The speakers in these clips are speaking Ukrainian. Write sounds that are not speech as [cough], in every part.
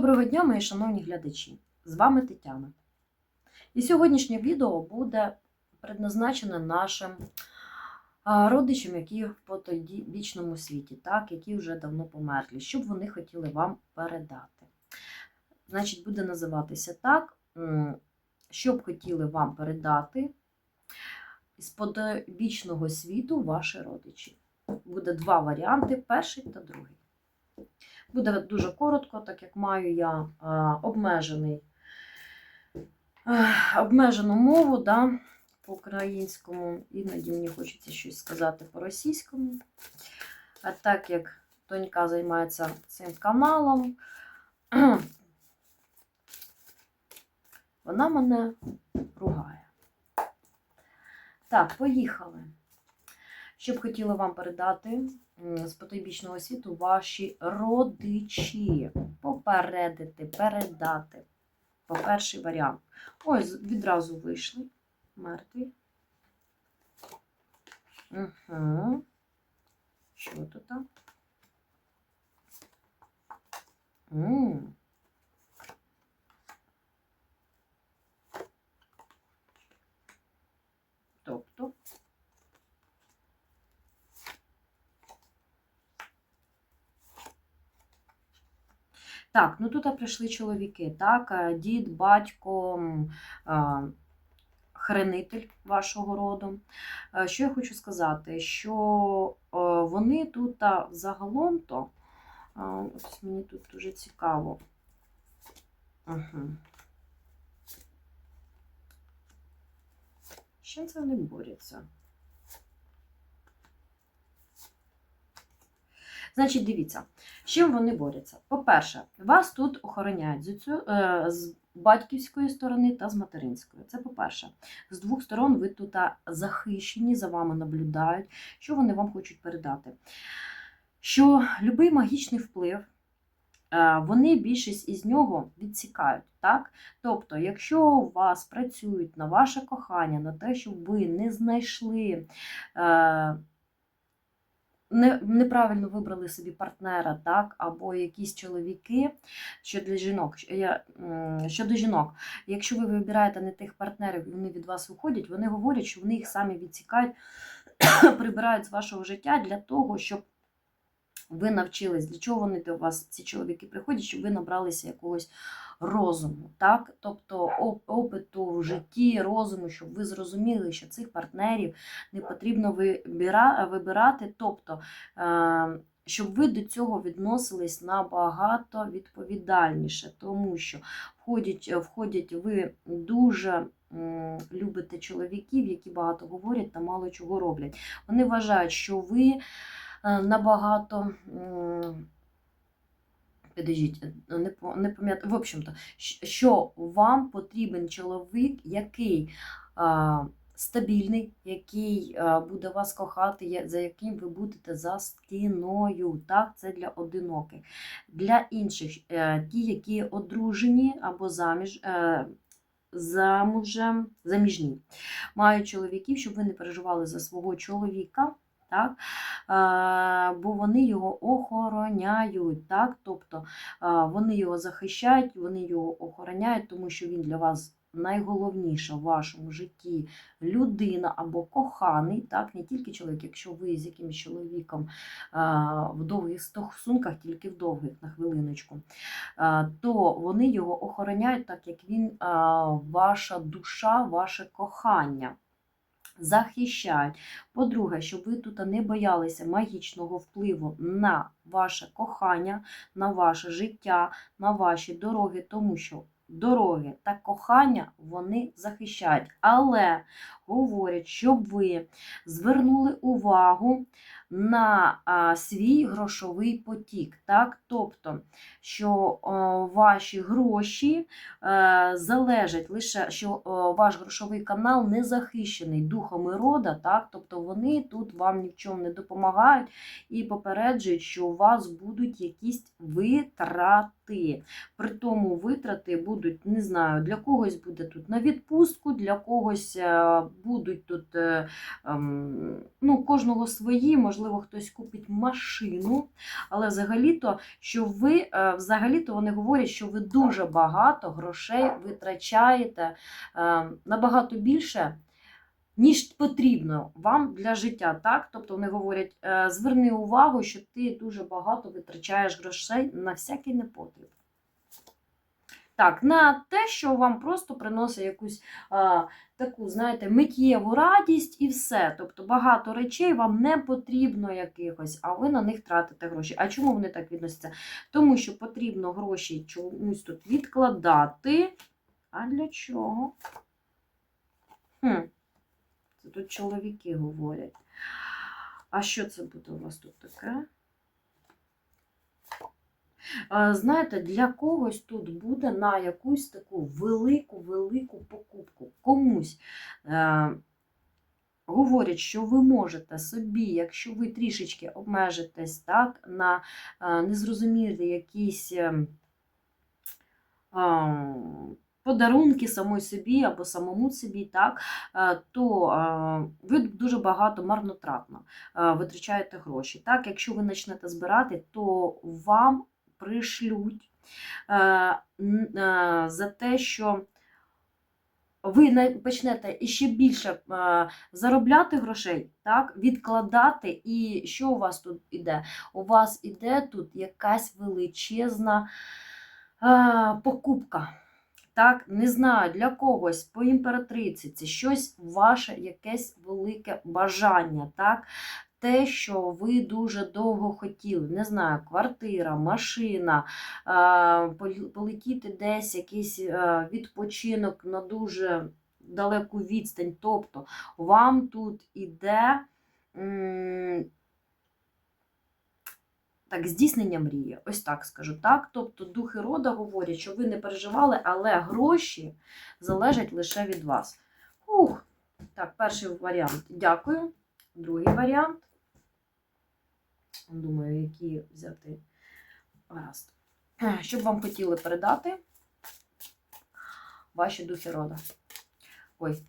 Доброго дня, мої шановні глядачі! З вами Тетяна. І сьогоднішнє відео буде предназначене нашим родичам, які в потойбічному світі, так, які вже давно померли, що б вони хотіли вам передати. Значить, буде називатися так, що б хотіли вам передати з потойбічного світу ваші родичі. Буде два варіанти: перший та другий. Буде дуже коротко, так як маю я а, обмежений, е, обмежену мову да, по-українському. Іноді мені хочеться щось сказати по-російському. А так як донька займається цим каналом, [clears throat] вона мене ругає. Так, поїхали. Що б хотіла вам передати з потойбічного світу ваші родичі. Попередити, передати. По перший варіант. Ось, відразу вийшли. Мертві. Угу. Що тут там? М. Тобто. Так, ну тут прийшли чоловіки, так, е, дід, батько, м, хранитель вашого роду. Е, Що я хочу сказати? Що е, вони тут а, загалом-то, ось мені тут дуже цікаво. Угу. З чим це вони борються? Значить, дивіться, з чим вони борються. По-перше, вас тут охороняють з, цю, е, з батьківської сторони та з материнської. Це по-перше. З двох сторон ви тут захищені, за вами наблюдають, що вони вам хочуть передати. Що будь-який магічний вплив, е, вони більшість із нього відсікають. Так? Тобто, якщо у вас працюють на ваше кохання, на те, щоб ви не знайшли. Не, неправильно вибрали собі партнера, так, або якісь чоловіки що Я, жінок. щодо жінок, якщо ви вибираєте не тих партнерів вони від вас виходять, вони говорять, що вони їх самі відсікають, [coughs] прибирають з вашого життя для того, щоб ви навчились, для чого вони до вас, ці чоловіки приходять, щоб ви набралися якогось розуму, так? тобто опиту в житті, розуму, щоб ви зрозуміли, що цих партнерів не потрібно вибирати, тобто, е, щоб ви до цього відносились набагато відповідальніше, тому що входять, входять ви дуже любите чоловіків, які багато говорять та мало чого роблять. Вони вважають, що ви набагато. м, Підождіть, е, не, пам'ятаю. В общем-то, що вам потрібен чоловік, який стабільний, який буде вас кохати, за яким ви будете за стіною. Так, це для одиноких. Для інших, е, ті, які одружені або заміж. е, Замужем, заміжні. Мають чоловіків, щоб ви не переживали за свого чоловіка, так? Е, бо вони його охороняють. Так? Тобто е, вони його захищають, вони його охороняють, тому що він для вас найголовніша в вашому житті людина або коханий, так? не тільки чоловік, якщо ви з якимось чоловіком е, в довгих стосунках, тільки в довгих на хвилиночку, то вони його охороняють, так як він ваша душа, ваше кохання захищають. По-друге, щоб ви тут не боялися магічного впливу на ваше кохання, на ваше життя, на ваші дороги, тому що дороги та кохання вони захищають. Але говорять, щоб ви звернули увагу на свій грошовий потік. Так? Тобто, що ваші гроші е, залежать лише, що ваш грошовий канал не захищений духами рода, так? тобто вони тут вам ні в чому не допомагають і попереджують, що у вас будуть якісь витрати. При тому витрати будуть, не знаю, для когось буде тут на відпустку, для когось е, будуть тут е, ем, ну, кожного свої, можливо, хтось купить машину, але взагалі-то, що ви е, взагалі-то вони говорять, що ви дуже багато грошей витрачаєте е, набагато більше. Ніж потрібно вам для життя, так? Тобто вони говорять, зверни увагу, що ти дуже багато витрачаєш грошей на всякий непотріб. Так, на те, що вам просто приносить якусь а, таку, знаєте, миттєву радість і все. Тобто багато речей вам не потрібно якихось, а ви на них тратите гроші. А чому вони так відносяться? Тому що потрібно гроші чомусь тут відкладати. А для чого? Хм. Це тут чоловіки говорять. А що це буде у вас тут таке? Знаєте, для когось тут буде на якусь таку велику-велику покупку. Комусь е, говорять, що ви можете собі, якщо ви трішечки обмежитесь так, на е, незрозумілі якісь. е, Подарунки самой собі або самому собі, так, то ви дуже багато марнотратно витрачаєте гроші. Так, якщо ви почнете збирати, то вам пришлють е, е, за те, що ви почнете іще більше е, заробляти грошей, так, відкладати, і що у вас тут іде? У вас іде тут якась величезна покупка. Так, не знаю, для когось по імператриці це щось ваше якесь велике бажання, так? Те, що ви дуже довго хотіли, не знаю, квартира, машина, полетіти десь якийсь е, відпочинок на дуже далеку відстань. Тобто вам тут іде так, здійснення мрії, ось так скажу. Так? Тобто духи рода говорять, що ви не переживали, але гроші залежать лише від вас. Ух, так, перший варіант. Дякую. Другий варіант. Думаю, які взяти. Гаразд. [clears throat] Що б вам хотіли передати ваші духи рода? Ой,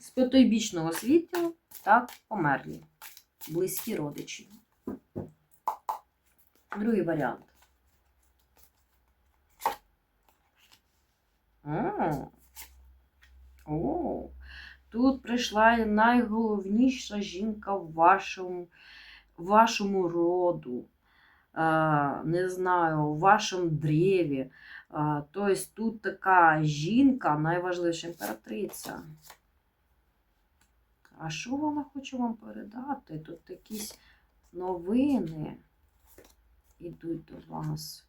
з потойбічного світу, так, померлі, близькі родичі. Другий варіант. О, тут прийшла найголовніша жінка в вашому, вашому роду. Е, не знаю, в вашому древі. Е, тобто тут така жінка, найважливіша імператриця. А що вона хоче вам передати? Тут якісь новини ідуть до вас.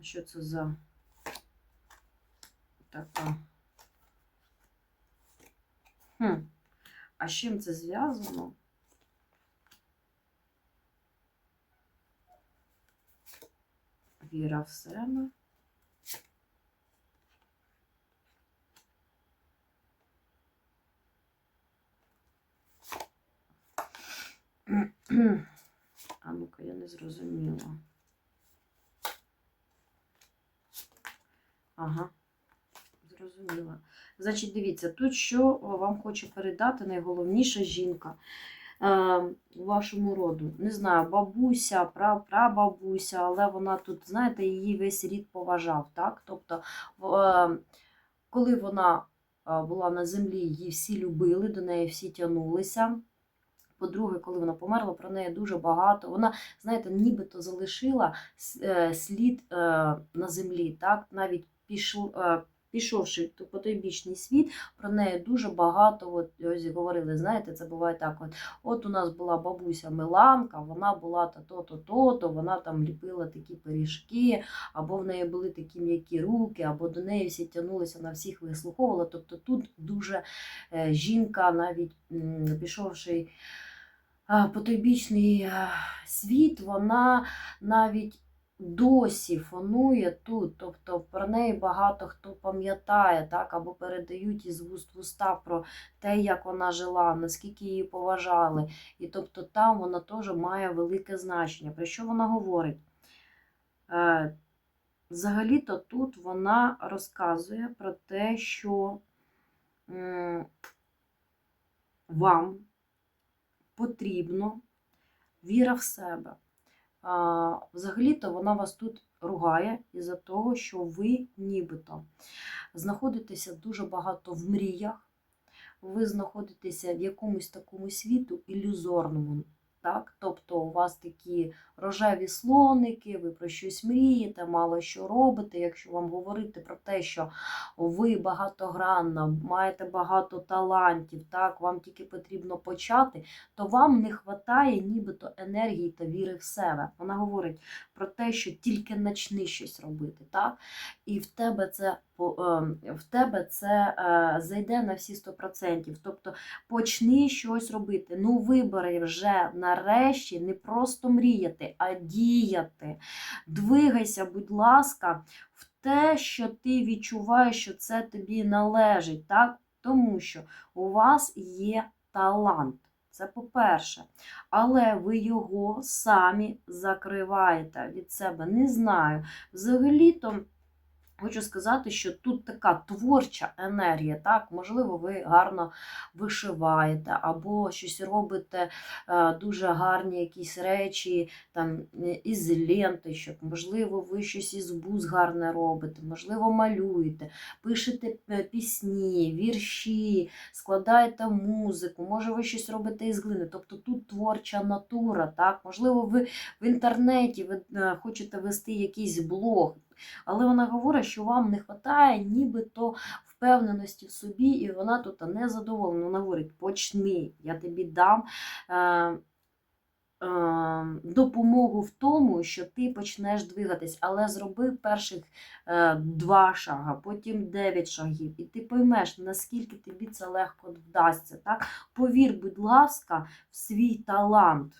Що це за така? Хм. А з чим це зв'язано? Віра в себе. А ну-ка, я не зрозуміла. Ага, зрозуміла. Значить, дивіться, тут що вам хочу передати найголовніша жінка е, у вашому роду. Не знаю, бабуся, пра, прабабуся, але вона тут, знаєте, її весь рід поважав. так? Тобто, е, коли вона е, була на землі, її всі любили, до неї всі тягнулися. По-друге, коли вона померла, про неї дуже багато. Вона, знаєте, нібито залишила е, слід е, на землі, так? Навіть пішов, пішовши в потойбічний світ, про неї дуже багато от, ось говорили. Знаєте, це буває так: от, от у нас була бабуся Миланка, вона була то-то, то-то, вона там ліпила такі пиріжки, або в неї були такі м'які руки, або до неї всі тягнулися, на всіх вислуховувала. Тобто тут дуже е, жінка, навіть пішовши потойбічний світ, вона навіть досі фонує тут. Тобто про неї багато хто пам'ятає, так, або передають із вуст в уста про те, як вона жила, наскільки її поважали. І тобто там вона теж має велике значення. Про що вона говорить? Е, взагалі-то тут вона розказує про те, що вам потрібно віра в себе. Взагалі-то вона вас тут ругає із-за того, що ви нібито знаходитеся дуже багато в мріях, ви знаходитеся в якомусь такому світу ілюзорному. Так? Тобто у вас такі рожеві слоники, ви про щось мрієте, мало що робите. Якщо вам говорити про те, що ви багатогранна, маєте багато талантів, так, вам тільки потрібно почати, то вам не вистачає нібито енергії та віри в себе. Вона говорить про те, що тільки почни щось робити, так? І в тебе це ем, в тебе це е, зайде на всі 100%. Тобто почни щось робити. Ну, вибери вже нарешті не просто мріяти, а діяти. Двигайся, будь ласка, в те, що ти відчуваєш, що це тобі належить, так? Тому що у вас є талант. Це по-перше. Але ви його самі закриваєте від себе. Не знаю. Взагалі-то. Хочу сказати, що тут така творча енергія, так, можливо, ви гарно вишиваєте, або щось робите е, дуже гарні якісь речі там, е, із ленточок, можливо, ви щось із бус гарне робите, можливо, малюєте, пишете е, пісні, вірші, складаєте музику, може, ви щось робите із глини. Тобто тут творча натура, так, можливо, ви в інтернеті ви хочете вести якийсь блог. Але вона говорить, що вам не вистачає нібито впевненості в собі, і вона тут не задоволена. Вона говорить: почни, я тобі дам е, е, допомогу в тому, що ти почнеш двигатись, але зроби перших е, два шага, потім дев'ять шагів, і ти поймеш, наскільки тобі це легко вдасться. Так? Повір, будь ласка, в свій талант.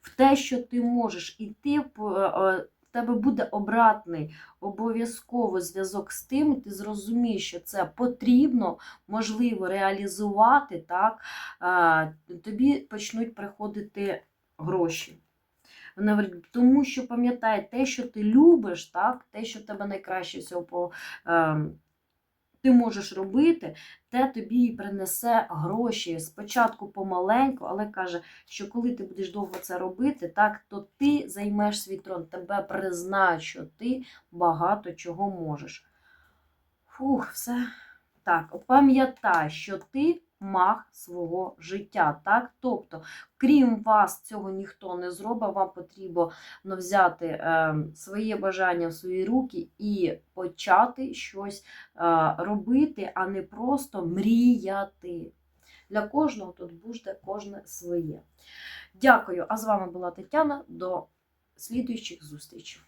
В те, що ти можеш, і ти е, в тебе буде обратний обов'язково зв'язок з тим, ти зрозумієш, що це потрібно, можливо реалізувати, так, тобі почнуть приходити гроші. Тому що пам'ятай, те, що ти любиш, так, те, що тебе найкраще всього по, е, ти можеш робити, те тобі і принесе гроші. Спочатку помаленьку, але каже, що коли ти будеш довго це робити, так, то ти займеш свій трон, тебе признають, що ти багато чого можеш. Фух, все. Так, пам'ятай, що ти маг свого життя. Так? Тобто, крім вас, цього ніхто не зробить, вам потрібно ну, взяти е, своє бажання в свої руки і почати щось е, робити, а не просто мріяти. Для кожного тут буде кожне своє. Дякую. А з вами була Тетяна. До слідуючих зустрічей.